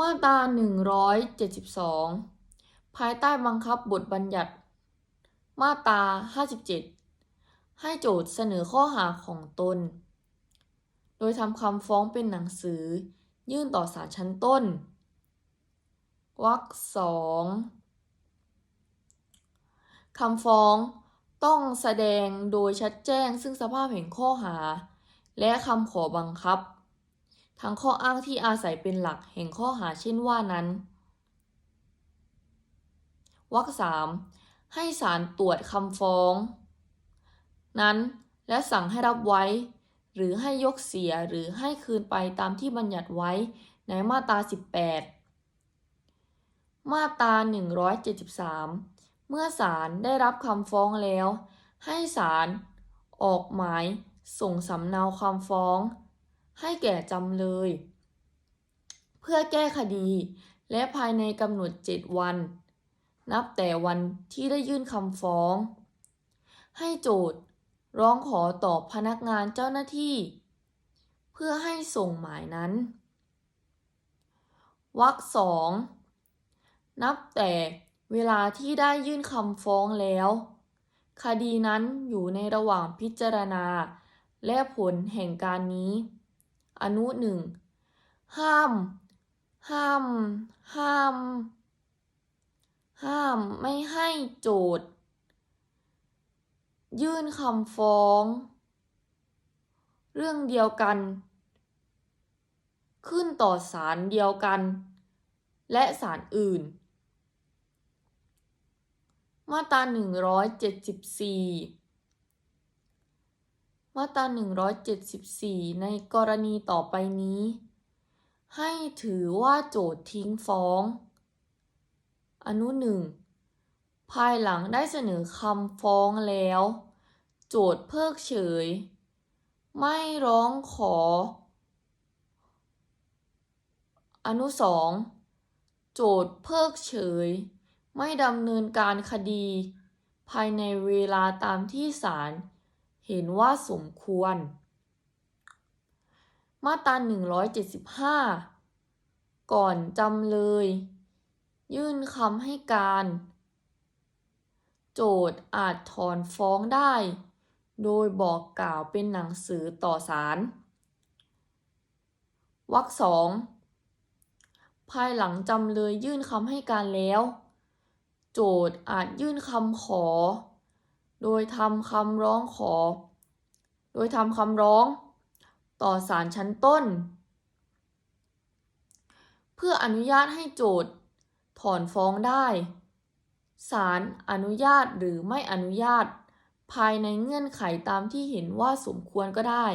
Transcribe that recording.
มาตรา172 ภายใต้บังคับบทบัญญัติ มาตรา 57 ให้โจทย์เสนอข้อหาของตน โดยทำคำฟ้องเป็นหนังสือ ยื่นต่อศาลชั้นต้น วรรคสองคำฟ้องต้องแสดงโดยชัดแจ้งซึ่งสภาพแห่งข้อหา และคำขอบังคับ ทั้งข้ออ้างที่อาศัยเป็นหลักแห่งข้อหาเช่นว่านั้นวรรคสามให้ศาลตรวจคำฟ้อง นั้นและสั่งให้รับไว้ หรือให้ยกเสียหรือให้คืนไปตามที่บัญญัติไว้ในมาตรา 18 มาตรา 173 เมื่อศาลได้รับคำฟ้องแล้ว ให้ศาลออกหมายส่งสำเนาคำฟ้อง ให้แก่จำเลย เพื่อแก้คดี และภายในกำหนด 7 วัน นับแต่วันที่ได้ยื่นคำฟ้อง ให้โจทย์ร้องขอต่อพนักงานเจ้าหน้าที่ เพื่อให้ส่งหมายนั้นวรรคสองนับแต่เวลาที่ได้ยื่นคำฟ้องแล้ว คดีนั้นอยู่ในระหว่างพิจารณา และผลแห่งการนี้ อนุหนึ่งห้าม ห้าม ห้าม ห้ามไม่ให้โจทย์ ยื่นคำฟ้อง เรื่องเดียวกัน ขึ้นต่อศาลเดียวกัน และศาลอื่น มาตรา174 มาตรา 174 ในกรณีต่อไปนี้ ให้ถือว่าโจทย์ทิ้งฟ้อง อนุหนึ่งภายหลังได้เสนอคำฟ้องแล้ว โจทย์เพิกเฉย ไม่ร้องขอ อนุสองโจทย์เพิกเฉย ไม่ดำเนินการคดี ภายในเวลาตามที่ศาล เห็นว่าสมควร มาตรา175 ก่อนจำเลย ยื่นคำให้การ โจทย์อาจถอนฟ้องได้ โดยบอกกล่าวเป็นหนังสือต่อศาลวรรคสองภายหลังจำเลยยื่นคำให้การแล้ว โจทย์อาจยื่นคำขอ โดยทำคำร้องขอ โดยทำคำร้องต่อศาลชั้นต้น เพื่ออนุญาตให้โจทย์ถอนฟ้องได้ ศาลอนุญาตหรือไม่อนุญาต ภายในเงื่อนไขตามที่เห็นว่าสมควรก็ได้